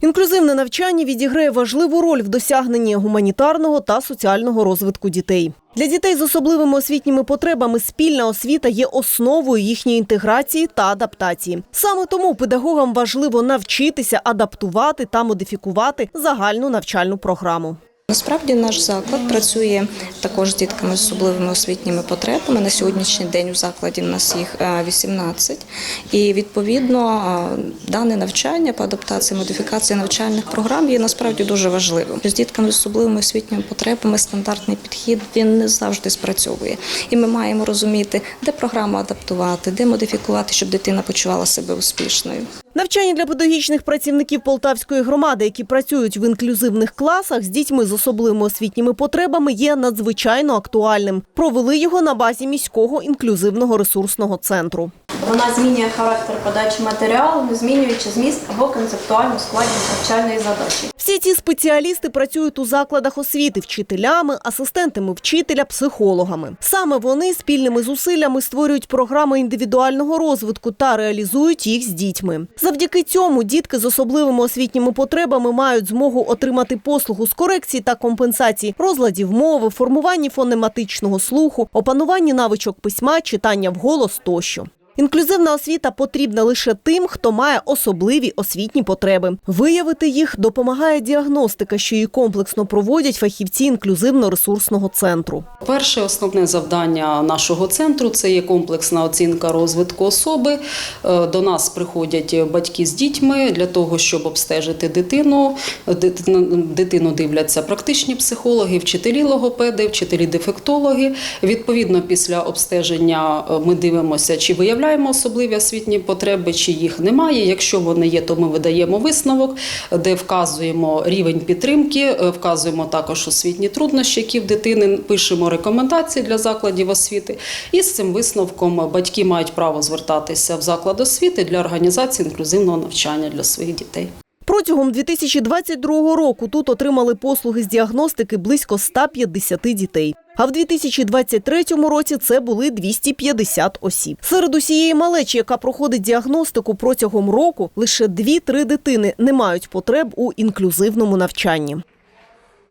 Інклюзивне навчання відіграє важливу роль в досягненні гуманітарного та соціального розвитку дітей. Для дітей з особливими освітніми потребами спільна освіта є основою їхньої інтеграції та адаптації. Саме тому педагогам важливо навчитися адаптувати та модифікувати загальну навчальну програму. Насправді наш заклад працює також з дітками з особливими освітніми потребами. На сьогоднішній день у закладі в нас їх е, 18. І відповідно е, дане навчання по адаптації, модифікації навчальних програм є насправді дуже важливим. З дітками з особливими освітніми потребами стандартний підхід він не завжди спрацьовує. І ми маємо розуміти, де програму адаптувати, де модифікувати, щоб дитина почувала себе успішною. Навчання для педагогічних працівників Полтавської громади, які працюють в інклюзивних класах з дітьми з особливими освітніми потребами, є надзвичайно актуальним. Провели його на базі міського інклюзивного ресурсного центру. Вона змінює характер подачі матеріалу, не змінюючи зміст або концептуальну складність навчальної задачі. Всі ці спеціалісти працюють у закладах освіти вчителями, асистентами вчителя, психологами. Саме вони спільними зусиллями створюють програми індивідуального розвитку та реалізують їх з дітьми. Завдяки цьому дітки з особливими освітніми потребами мають змогу отримати послугу з корекції та компенсації розладів мови, формуванні фонематичного слуху, опануванні навичок письма, читання вголос тощо. Інклюзивна освіта потрібна лише тим, хто має особливі освітні потреби. Виявити їх допомагає діагностика, що її комплексно проводять фахівці інклюзивно-ресурсного центру. Перше основне завдання нашого центру це є комплексна оцінка розвитку особи. Е, До нас приходять батьки з дітьми для того, щоб обстежити дитину. Дитину, дивляться практичні психологи, вчителі логопеди, вчителі дефектологи. Відповідно, після обстеження е, ми дивимося, чи виявляємо особливі освітні потреби, чи їх немає. Якщо вони є, то ми видаємо висновок, де вказуємо рівень підтримки, е, вказуємо також освітні труднощі, які в дитини пишемо рекомендації для закладів освіти. І з цим висновком батьки мають право звертатися в заклад освіти для організації інклюзивного навчання для своїх дітей. Протягом 2022 року тут отримали послуги з діагностики близько 150 дітей. А в 2023 році це були 250 осіб. Серед усієї малечі, яка проходить діагностику протягом року, лише 2-3 дитини не мають потреб у інклюзивному навчанні.